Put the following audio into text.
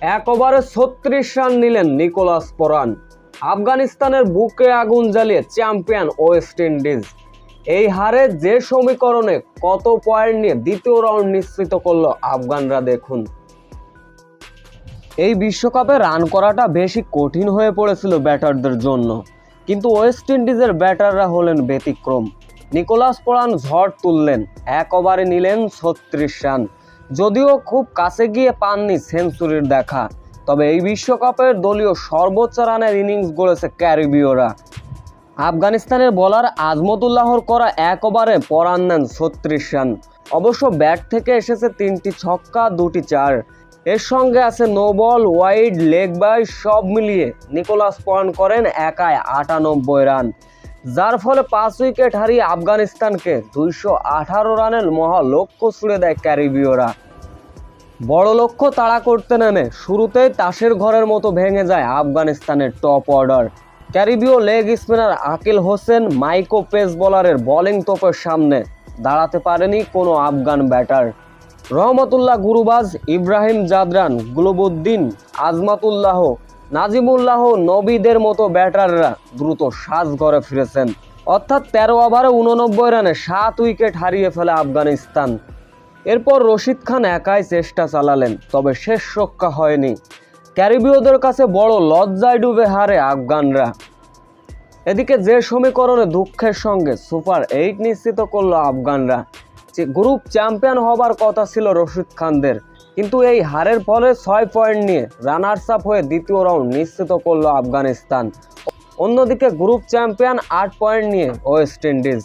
এক ওভারে ছত্রিশ রান নিলেন নিকোলাস পরান আফগানিস্তানের বুকে আগুন জ্বালিয়ে চ্যাম্পিয়ন ওয়েস্ট ইন্ডিজ। এই হারে যে সমীকরণে কত পয়েন্ট নিয়ে দ্বিতীয় রাউন্ড নিশ্চিত করল আফগানরা দেখুন। এই বিশ্বকাপে রান করাটা বেশি কঠিন হয়ে পড়েছিল ব্যাটারদের জন্য। কিন্তু ওয়েস্ট ইন্ডিজের ব্যাটাররা হলেন ব্যতিক্রম। নিকোলাস পরান ঝড় তুললেন এক ওভারে নিলেন ছত্রিশ রান। যদিও খুব কাছে গিয়ে পাননি সেঞ্চুরির দেখা, তবে এই বিশ্বকাপের দলীয় সর্বোচ্চ রানের ইনিংস গড়েছে ক্যারিবীয়রা। আফগানিস্তানের বলার আজমতুল্লাহর করা এক ওভারে পরান নেন ছত্রিশ রান। অবশ্য ব্যাট থেকে এসেছে তিনটি ছক্কা, দুটি চার। এর সঙ্গে আছে no ball wide, leg bye, সব মিলিয়ে নিকোলাস পরান করেন একায় আটানব্বই রান। যার ফলে পাঁচ উইকেট হারিয়ে আফগানিস্তানকে দুইশো আঠারো রানের মহা লক্ষ্য ছুড়ে দেয় ক্যারিবীয়রা। বড় লক্ষ্য তাড়া করতে নেমে শুরুতেই তাসের ঘরের মতো ভেঙে যায় আফগানিস্তানের টপ অর্ডার। ক্যারিবীয় লেগ স্পিনার আকিল হোসেন মাইকো পেস বোলারের বোলিং তোপের সামনে দাঁড়াতে পারেনি কোনো আফগান ব্যাটার। রহমতুল্লাহ গুরুবাজ, ইব্রাহিম জাদরান, গুলবুদ্দিন, আজমাতুল্লাহ, নাজিমুল্লাহ, নবীদের মতো ব্যাটাররা দ্রুত সাজ ঘরে ফিরেছেন। অর্থাৎ তেরো ওভারে উননব্বই রানে সাত উইকেট হারিয়ে ফেলে আফগানিস্তান। এরপর রশিদ খান একাই চেষ্টা চালালেন, তবে শেষ রক্ষা হয়নি। ক্যারিবীয়দের কাছে বড় লজ্জায় ডুবে হারে আফগানরা। এদিকে যে সমীকরণে দুঃখের সঙ্গে সুপার এইট নিশ্চিত করল আফগানরা। যে গ্রুপ চ্যাম্পিয়ন হবার কথা ছিল রশিদ খানদের, কিন্তু এই হারের ফলে ছয় পয়েন্ট নিয়ে রানার্স আপ হয়ে দ্বিতীয় রাউন্ড নিশ্চিত করল আফগানিস্তান। অন্যদিকে গ্রুপ চ্যাম্পিয়ন আট পয়েন্ট নিয়ে ওয়েস্ট ইন্ডিজ।